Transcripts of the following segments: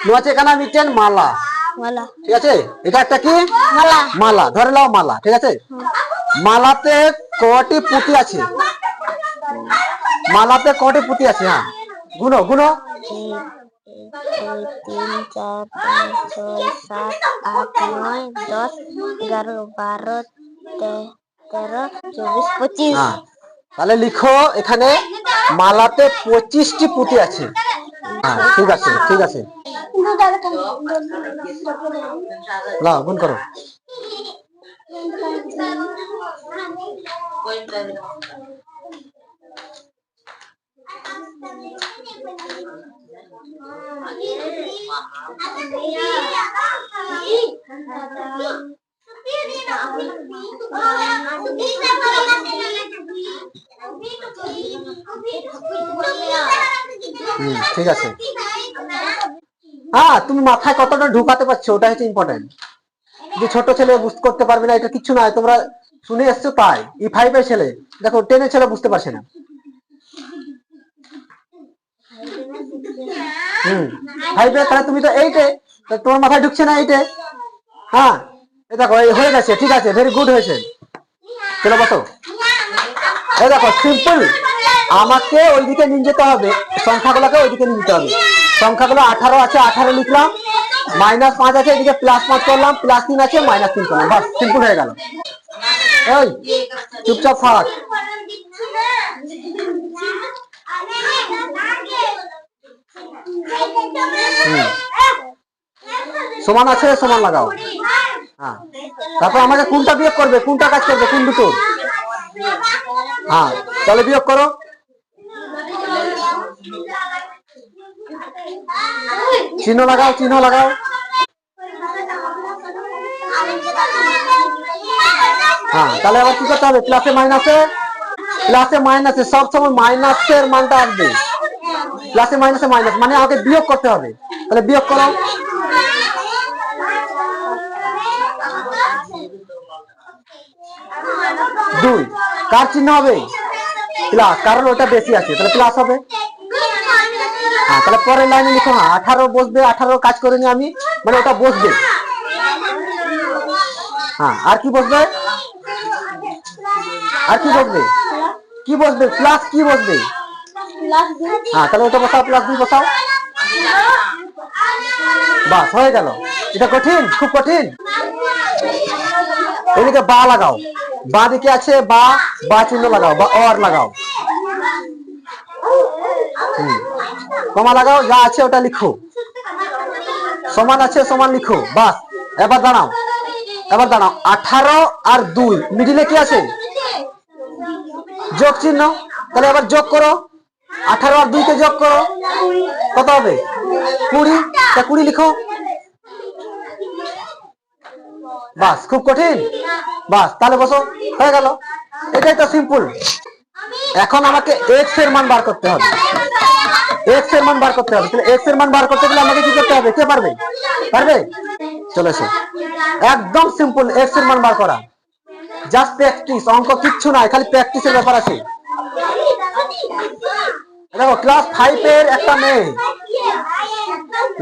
আছে এখানে মিটেন মালা। মালা। ঠিক আছে? এটা একটা কি? মালা। মালা। ধরে নাও মালা ঠিক আছে? মালাতে কটি পুঁতি আছে? মালাতে কটি পুঁতি আছে হ্যাঁ? গুনো গুনো। তিন চার পাঁচ ছয় সাত আট নয় দশ এগারো বারো তেরো চব্বিশ পঁচিশ হ্যাঁ। তাহলে লিখো এখানে মালাতে পঁচিশটি পুঁতি আছে। হ্যাঁ ঠিক আছে ঠিক আছে। লাও গুণ করো হুম ঠিক আছে। হ্যাঁ তুমি মাথায় কতটা ঢুকাতে পারছ ওটা হচ্ছে ইম্পর্টেন্ট যে ছোট ছেলে বুঝতে করতে পারবে না, এটা কিছু নয়, তোমরা শুনে এসছো তাই ই ফাইভ এর ছেলে। দেখো টেনের ছেলে বুঝতে পারছে না। হুম ফাইভ তাহলে তুমি তো এইটে তোমার মাথায় ঢুকছে না এইটে হ্যাঁ এই দেখো, এই হয়ে গেছে, ঠিক আছে ভেরি গুড হয়েছে। চলো বসো। এই দেখো সিম্পল আমাকে ওইদিকে নিয়ে যেতে হবে, সংখ্যাগুলোকে ওইদিকে নিয়ে যেতে হবে। সংখ্যাগুলো আঠারো আছে, আঠারো লিখলাম মাইনাস পাঁচ আছে, এদিকে প্লাস পাঁচ করলাম প্লাস তিন আছে মাইনাস তিন করলাম, বাস সিম্পল হয়ে গেল। এই, চুপচাপ থাক। সমান আছে, সমান লাগাও। হ্যাঁ। তারপর আমাকে কোনটা বিয়োগ করবে? কোনটা কাজ করবে? কোন দুটো? হ্যাঁ তাহলে বিয়োগ করো। চিহ্ন লাগাও চিহ্ন লাগাও। হ্যাঁ তাহলে আবার কি করতে হবে? প্লাসে মাইনাসে প্লাসে মাইনাসে সব সময় মাইনাসের মানটা আসবে। প্লাসে মাইনাসে মাইনাস মানে আমাকে বিয়োগ করতে হবে। তাহলে বিয়োগ করো। দুই। কার চিহ্ন হবে? প্লাস কারণ ওটা বেশি আছে। তাহলে প্লাস হবে। হ্যাঁ তাহলে পরের লাইনে লিখো হ্যাঁ আঠারো বসবে, আঠারো কাজ করে নি আমি মানে ওটা বসবে। হ্যাঁ আর কি বসবে? আর কি বসবে? কি বসবে? প্লাস কি বসবে? হ্যাঁ তাহলে ওটা বসাও প্লাস দুই বসাও। বাস, হয়ে গেল। এটা কঠিন, খুব কঠিন। এদিকে বা লাগাও। বা দিকে আছে, বা বা চিহ্ন লাগাও, বা অর লাগাও। হুম। কমা লাগাও, যা আছে ওটা লিখো। সমান আছে, সমান লিখো। বাস, এবার দাঁড়াও। এবার দাঁড়াও। আঠারো আর দুই, মিডিলে কি আছে? যোগ চিহ্ন। তাহলে এবার যোগ করো। আঠারো আর দুইকে যোগ করো। কত হবে? কুড়ি। তা কুড়ি লিখো। বাস, খুব কঠিন। বাস, তাহলে বসো। হয়ে গেল। এটাই তো সিম্পল এখন আমাকে এক্সের মান বার করতে হবে। এক্সের মান বার করতে হবে। তাহলে এক্সের মান বার করতে গেলে আমাকে কি করতে হবে? কে পারবে? পারবে? চলে এসো। একদম সিম্পল এক্সের মান বার করা। জাস্ট প্র্যাকটিস অঙ্ক কিচ্ছু নাই, খালি প্র্যাকটিসের ব্যাপার আছে। দেখো ক্লাস ফাইভ এর একটা মেয়ে।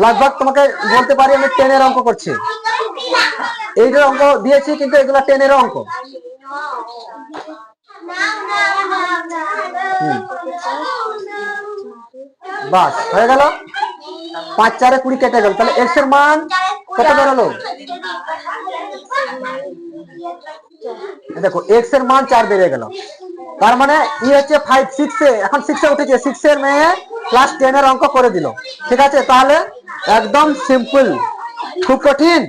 লাগভাগ তোমাকে বলতে পারি, আমি টেনের অঙ্ক করছি। এইটার অঙ্ক দিয়েছি, কিন্তু এগুলো টেনের অঙ্ক। হুম। বাস, হয়ে গেল? পাঁচ, চারে কুড়ি কেটে গেল। তাহলে এক্সের মান কত বেরোলো? দেখো এক্সের মান চার বেড়ে গেল। তার মানে ই হচ্ছে ফাইভ সিক্স এ। এখন সিক্স এ উঠেছে। সিক্স এর মেয়ে ক্লাস টেন এর অঙ্ক করে দিল। ঠিক আছে? তাহলে একদম সিম্পল খুব কঠিন?